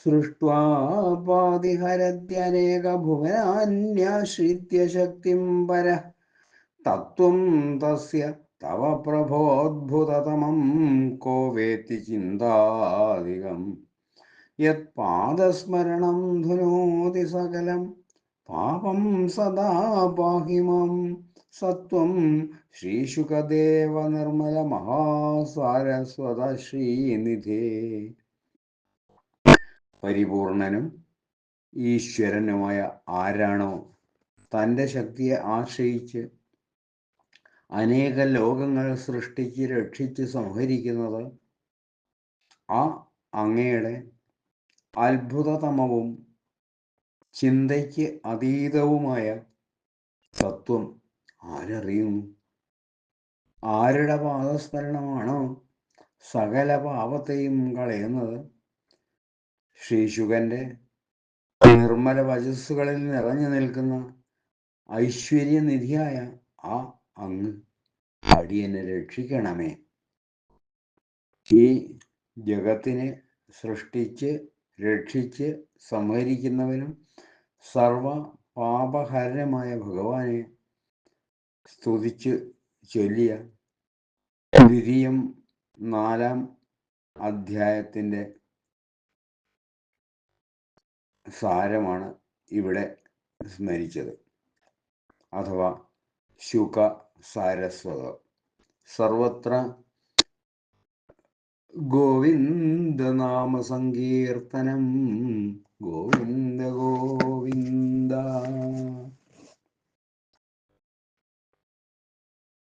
സൃഷ്ട്വാ പാതിഹരത്യനേകഭുവനാന്യാശ്രിത്യ ശക്തിം പര തത്വം തസ്യ തവ പ്രഭോദ്ഭുതതമം കോ വേത്തി ചിന്താധികം. യത്പാദസ്മരണം ധുനോതി സകലം. പാപം സദാ പാഹിമം സത്വം ശ്രീശുകദേവ നിർമ്മല മഹാസാരസ്വത ശ്രീനിധേ. പരിപൂർണനും ഈശ്വരനുമായ ആരാണോ? തന്റെ ശക്തിയെ ആശ്രയിച്ച് അനേക ലോകങ്ങൾ സൃഷ്ടിച്ച് രക്ഷിച്ച് സംഹരിക്കുന്നത് ആ അങ്ങയുടെ അത്ഭുതതമവും ചിന്തയ്ക്ക് അതീതവുമായ തത്വം ആരറിയുന്നു ആരുടെ പാദസ്മരണമാണോ സകല പാപത്തെയും കളയുന്നത്? ശ്രീശുകന്റെ നിർമ്മല വചസ്സുകളിൽ നിറഞ്ഞു നിൽക്കുന്ന ഐശ്വര്യനിധിയായ ആ അങ്ങ് അടിയനെ രക്ഷിക്കണമേ. ഈ ജഗത്തിനെ സൃഷ്ടിച്ച് രക്ഷിച്ച് സംഹരിക്കുന്നവനും സർവ പാപഹരനുമായ ഭഗവാനെ സ്തുതിച്ച് ചൊല്ലിയ ദ്വിതീയം നാലാം അധ്യായത്തിന്റെ സാരമാണ് ഇവിടെ സ്മരിച്ചത്. അഥവാ ശുക സാരസ്വത. സർവത്ര ഗോവിന്ദനാമസങ്കീർത്തനം. ഗോവിന്ദ ഗോവിന്ദ